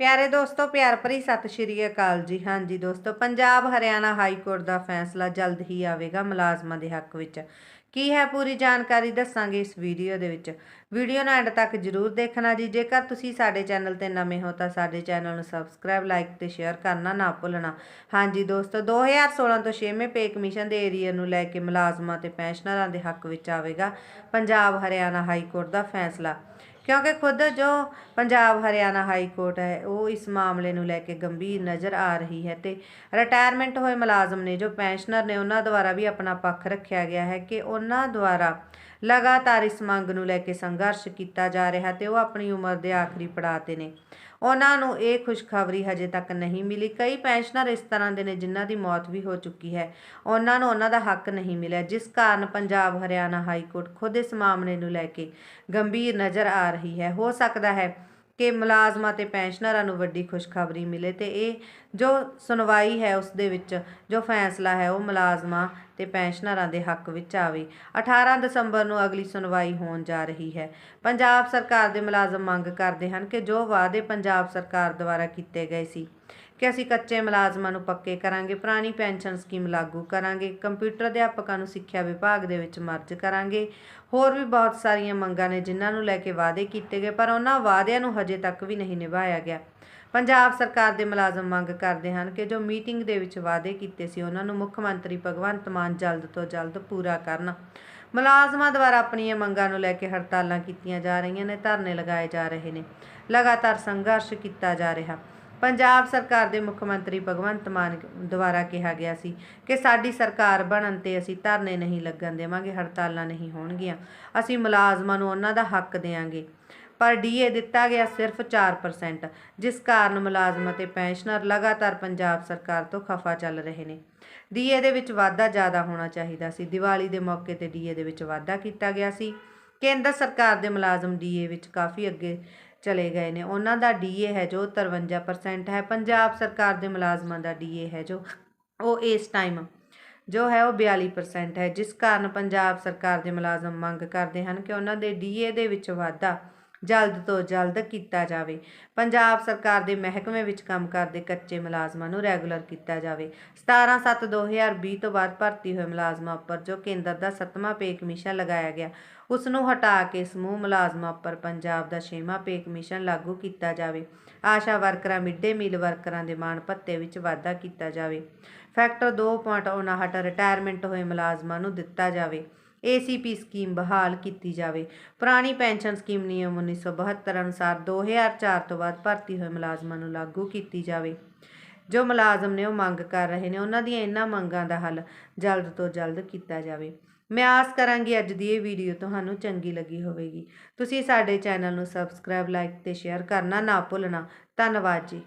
ਪਿਆਰੇ ਦੋਸਤੋ, ਪਿਆਰ ਭਰੀ ਸਤਿ ਸ਼੍ਰੀ ਅਕਾਲ ਜੀ। ਹਾਂਜੀ ਦੋਸਤੋ, ਪੰਜਾਬ ਹਰਿਆਣਾ ਹਾਈ ਕੋਰਟ ਦਾ ਫੈਸਲਾ ਜਲਦ ਹੀ ਆਵੇਗਾ ਮੁਲਾਜ਼ਮਾਂ ਦੇ ਹੱਕ ਵਿੱਚ। ਕੀ ਹੈ ਪੂਰੀ ਜਾਣਕਾਰੀ ਦੱਸਾਂਗੇ ਇਸ ਵੀਡੀਓ ਦੇ ਵਿੱਚ। ਵੀਡੀਓ ਨੂੰ ਐਂਡ ਤੱਕ ਜਰੂਰ ਦੇਖਣਾ ਜੀ। ਜੇਕਰ ਤੁਸੀਂ ਸਾਡੇ ਚੈਨਲ ਤੇ ਨਵੇਂ ਹੋ ਤਾਂ ਸਾਡੇ ਚੈਨਲ ਨੂੰ ਸਬਸਕ੍ਰਾਈਬ, ਲਾਈਕ ਤੇ ਸ਼ੇਅਰ ਕਰਨਾ ਨਾ ਭੁੱਲਣਾ। ਹਾਂਜੀ ਦੋਸਤੋ 2016 ਤੋਂ 6ਵੇਂ ਪੇ ਕਮਿਸ਼ਨ ਦੇ ਏਰੀਆ ਨੂੰ ਲੈ ਕੇ ਮੁਲਾਜ਼ਮਾਂ ਤੇ ਪੈਨਸ਼ਨਰਾਂ ਦੇ ਹੱਕ ਵਿੱਚ ਆਵੇਗਾ ਪੰਜਾਬ ਹਰਿਆਣਾ ਹਾਈ ਕੋਰਟ ਦਾ ਫੈਸਲਾ। ਕਿਉਂਕਿ ਖੁਦ ਜੋ ਪੰਜਾਬ ਹਰਿਆਣਾ ਹਾਈ ਕੋਰਟ ਹੈ, ਉਹ ਇਸ ਮਾਮਲੇ ਨੂੰ ਲੈ ਕੇ ਗੰਭੀਰ ਨਜ਼ਰ ਆ ਰਹੀ ਹੈ ਤੇ ਰਿਟਾਇਰਮੈਂਟ ਹੋਏ ਮੁਲਾਜ਼ਮ ਨੇ, ਜੋ ਪੈਨਸ਼ਨਰ ਨੇ, ਉਹਨਾਂ ਦੁਆਰਾ ਵੀ ਆਪਣਾ ਪੱਖ ਰੱਖਿਆ ਗਿਆ ਹੈ ਕਿ ਉਹਨਾਂ ਦੁਆਰਾ ਲਗਾਤਾਰ ਇਸ ਮੰਗ ਨੂੰ ਲੈ ਕੇ ਸੰਘਰਸ਼ ਕੀਤਾ ਜਾ ਰਿਹਾ ਤੇ ਉਹ ਆਪਣੀ ਉਮਰ ਦੇ ਆਖਰੀ ਪੜਾਅ ਤੇ ਨੇ। ਉਹਨਾਂ ਨੂੰ ਇਹ ਖੁਸ਼ਖਬਰੀ ਹਜੇ ਤੱਕ ਨਹੀਂ ਮਿਲੀ। ਕਈ ਪੈਨਸ਼ਨਰ ਇਸ ਤਰ੍ਹਾਂ ਦੇ ਨੇ ਜਿਨ੍ਹਾਂ ਦੀ ਮੌਤ ਵੀ ਹੋ ਚੁੱਕੀ ਹੈ। ਉਹਨਾਂ ਨੂੰ ਉਹਨਾਂ ਦਾ ਹੱਕ ਨਹੀਂ ਮਿਲਿਆ, ਜਿਸ ਕਾਰਨ ਪੰਜਾਬ ਹਰਿਆਣਾ ਹਾਈ ਕੋਰਟ ਖੁਦ ਇਸ ਮਾਮਲੇ ਨੂੰ ਲੈ ਕੇ ਗੰਭੀਰ ਨਜ਼ਰ ਆ ਰਹੀ ਹੈ। ਹੋ ਸਕਦਾ ਹੈ ਕਿ ਮੁਲਾਜ਼ਮਾਂ ਤੇ ਪੈਨਸ਼ਨਰਾਂ ਨੂੰ ਵੱਡੀ ਖੁਸ਼ਖਬਰੀ ਮਿਲੇ ਤੇ ਇਹ ਜੋ ਸੁਣਵਾਈ ਹੈ ਉਸ ਦੇ ਵਿੱਚ ਜੋ ਫੈਸਲਾ ਹੈ ਉਹ ਮੁਲਾਜ਼ਮਾਂ ਤੇ ਪੈਨਸ਼ਨਰਾਂ ਦੇ ਹੱਕ ਵਿੱਚ ਆਵੇ। 18 ਦਸੰਬਰ ਨੂੰ ਅਗਲੀ ਸੁਣਵਾਈ ਹੋਣ ਜਾ ਰਹੀ ਹੈ। ਪੰਜਾਬ ਸਰਕਾਰ ਦੇ ਮੁਲਾਜ਼ਮ ਮੰਗ ਕਰਦੇ ਹਨ ਕਿ ਜੋ ਵਾਅਦੇ ਪੰਜਾਬ ਸਰਕਾਰ ਦੁਆਰਾ ਕੀਤੇ ਗਏ ਸੀ ਕਿ ਅਸੀਂ ਕੱਚੇ ਮੁਲਾਜ਼ਮਾਂ ਨੂੰ ਪੱਕੇ ਕਰਾਂਗੇ, ਪੁਰਾਣੀ ਪੈਨਸ਼ਨ ਸਕੀਮ ਲਾਗੂ ਕਰਾਂਗੇ, ਕੰਪਿਊਟਰ ਅਧਿਆਪਕਾਂ ਨੂੰ ਸਿੱਖਿਆ ਵਿਭਾਗ ਦੇ ਵਿੱਚ ਮਰਜ ਕਰਾਂਗੇ, ਹੋਰ ਵੀ ਬਹੁਤ ਸਾਰੀਆਂ ਮੰਗਾਂ ਨੇ ਜਿਨ੍ਹਾਂ ਨੂੰ ਲੈ ਕੇ ਵਾਅਦੇ ਕੀਤੇ ਗਏ, ਪਰ ਉਹਨਾਂ ਵਾਅਦਿਆਂ ਨੂੰ ਹਜੇ ਤੱਕ ਵੀ ਨਹੀਂ ਨਿਭਾਇਆ ਗਿਆ। ਪੰਜਾਬ ਸਰਕਾਰ ਦੇ ਮੁਲਾਜ਼ਮ ਮੰਗ ਕਰਦੇ ਹਨ ਕਿ ਜੋ ਮੀਟਿੰਗ ਦੇ ਵਿੱਚ ਵਾਅਦੇ ਕੀਤੇ ਸੀ, ਉਹਨਾਂ ਨੂੰ ਮੁੱਖ ਮੰਤਰੀ ਭਗਵੰਤ ਮਾਨ ਜਲਦ ਤੋਂ ਜਲਦ ਪੂਰਾ ਕਰਨ। ਮੁਲਾਜ਼ਮਾਂ ਦੁਆਰਾ ਆਪਣੀਆਂ ਮੰਗਾਂ ਨੂੰ ਲੈ ਕੇ ਹੜਤਾਲਾਂ ਕੀਤੀਆਂ ਜਾ ਰਹੀਆਂ ਨੇ, ਧਰਨੇ ਲਗਾਏ ਜਾ ਰਹੇ ਨੇ। ਲਗਾਤਾਰ ਸੰਘਰਸ਼ ਕੀਤਾ ਜਾ ਰਿਹਾ। ਪੰਜਾਬ ਸਰਕਾਰ ਦੇ ਮੁੱਖ ਮੰਤਰੀ ਭਗਵੰਤ ਮਾਨ ਦੁਆਰਾ ਕਿਹਾ ਗਿਆ ਸੀ ਕਿ ਸਾਡੀ ਸਰਕਾਰ ਬਣਨ ਤੇ ਅਸੀਂ ਧਰਨੇ ਨਹੀਂ ਲੱਗਣ ਦੇਵਾਂਗੇ, ਹੜਤਾਲਾਂ ਨਹੀਂ ਹੋਣਗੀਆਂ। ਅਸੀਂ ਮੁਲਾਜ਼ਮਾਂ ਨੂੰ ਉਹਨਾਂ ਦਾ ਹੱਕ ਦੇਵਾਂਗੇ। ਪਰ ਡੀਏ ਦਿੱਤਾ ਗਿਆ ਸਿਰਫ 4% ਜਿਸ ਕਾਰਨ ਮੁਲਾਜ਼ਮ ਅਤੇ ਪੈਨਸ਼ਨਰ ਲਗਾਤਾਰ ਪੰਜਾਬ ਸਰਕਾਰ ਤੋਂ ਖਫਾ ਚੱਲ ਰਹੇ ਨੇ। ਡੀਏ ਦੇ ਵਿੱਚ ਵਾਧਾ ਜ਼ਿਆਦਾ ਹੋਣਾ ਚਾਹੀਦਾ ਸੀ। ਦੀਵਾਲੀ ਦੇ ਮੌਕੇ ਤੇ ਡੀਏ ਦੇ ਵਿੱਚ ਵਾਧਾ ਕੀਤਾ ਗਿਆ ਸੀ। ਕੇਂਦਰ ਸਰਕਾਰ ਦੇ ਮੁਲਾਜ਼ਮ ਡੀਏ ਵਿੱਚ ਕਾਫੀ ਅੱਗੇ ਚਲੇ ਗਏ ਨੇ। ਉਹਨਾਂ ਦਾ ਡੀਏ ਹੈ ਜੋ 53% ਹੈ। ਪੰਜਾਬ ਸਰਕਾਰ ਦੇ ਮੁਲਾਜ਼ਮਾਂ ਦਾ ਡੀਏ ਹੈ ਜੋ ਉਹ ਇਸ ਟਾਈਮ ਜੋ ਹੈ ਉਹ 42% ਹੈ। ਜਿਸ ਕਾਰਨ ਪੰਜਾਬ ਸਰਕਾਰ ਦੇ ਮੁਲਾਜ਼ਮ ਮੰਗ ਕਰਦੇ ਹਨ ਕਿ ਉਹਨਾਂ ਦੇ ਡੀਏ ਦੇ ਵਿੱਚ ਵਾਧਾ ਜਲਦ ਤੋਂ ਜਲਦ ਕੀਤਾ ਜਾਵੇ। ਪੰਜਾਬ ਸਰਕਾਰ ਦੇ ਮਹਿਕਮੇ ਵਿੱਚ ਕੰਮ ਕਰਦੇ ਕੱਚੇ ਮੁਲਾਜ਼ਮਾਂ ਨੂੰ ਰੈਗੂਲਰ ਕੀਤਾ ਜਾਵੇ। 17/7/2020 ਤੋਂ ਬਾਅਦ ਭਰਤੀ ਹੋਏ ਮੁਲਾਜ਼ਮਾਂ ਉੱਪਰ ਜੋ ਕੇਂਦਰ ਦਾ 7ਵਾਂ ਪੇ ਕਮਿਸ਼ਨ ਲਗਾਇਆ ਗਿਆ, ਉਸ ਨੂੰ ਹਟਾ ਕੇ ਸਮੂਹ ਮੁਲਾਜ਼ਮਾਂ ਉੱਪਰ ਪੰਜਾਬ ਦਾ 6ਵਾਂ ਪੇ ਕਮਿਸ਼ਨ ਲਾਗੂ ਕੀਤਾ ਜਾਵੇ। ਆਸ਼ਾ ਵਰਕਰਾਂ, ਮਿੱਡੇ ਮੀਲ ਵਰਕਰਾਂ ਦੇ ਮਾਣ ਭੱਤੇ ਵਿੱਚ ਵਾਧਾ ਕੀਤਾ ਜਾਵੇ। ਫੈਕਟਰ 2.59 ਰਿਟਾਇਰਮੈਂਟ ਹੋਏ ਮੁਲਾਜ਼ਮਾਂ ਨੂੰ ਦਿੱਤਾ ਜਾਵੇ। ਏਸੀਪੀ ਸਕੀਮ ਬਹਾਲ ਕੀਤੀ ਜਾਵੇ। ਪੁਰਾਣੀ ਪੈਨਸ਼ਨ ਸਕੀਮ ਨਿਯਮ 1972 ਅਨੁਸਾਰ 2004 ਤੋਂ ਬਾਅਦ ਭਰਤੀ ਹੋਏ ਮੁਲਾਜ਼ਮਾਂ ਨੂੰ ਲਾਗੂ ਕੀਤੀ ਜਾਵੇ। ਜੋ ਮੁਲਾਜ਼ਮ ਨੇ ਉਹ ਮੰਗ ਕਰ ਰਹੇ ਨੇ, ਉਹਨਾਂ ਦੀਆਂ ਇਹਨਾਂ ਮੰਗਾਂ ਦਾ ਹੱਲ ਜਲਦ ਤੋਂ ਜਲਦ ਕੀਤਾ ਜਾਵੇ। ਮੈਂ ਆਸ ਕਰਾਂਗੀ ਅੱਜ ਦੀ ਇਹ ਵੀਡੀਓ ਤੁਹਾਨੂੰ ਚੰਗੀ ਲੱਗੀ ਹੋਵੇਗੀ। ਤੁਸੀਂ ਸਾਡੇ ਚੈਨਲ ਨੂੰ ਸਬਸਕ੍ਰਾਈਬ, ਲਾਈਕ ਤੇ ਸ਼ੇਅਰ ਕਰਨਾ ਨਾ ਭੁੱਲਣਾ। ਧੰਨਵਾਦ ਜੀ।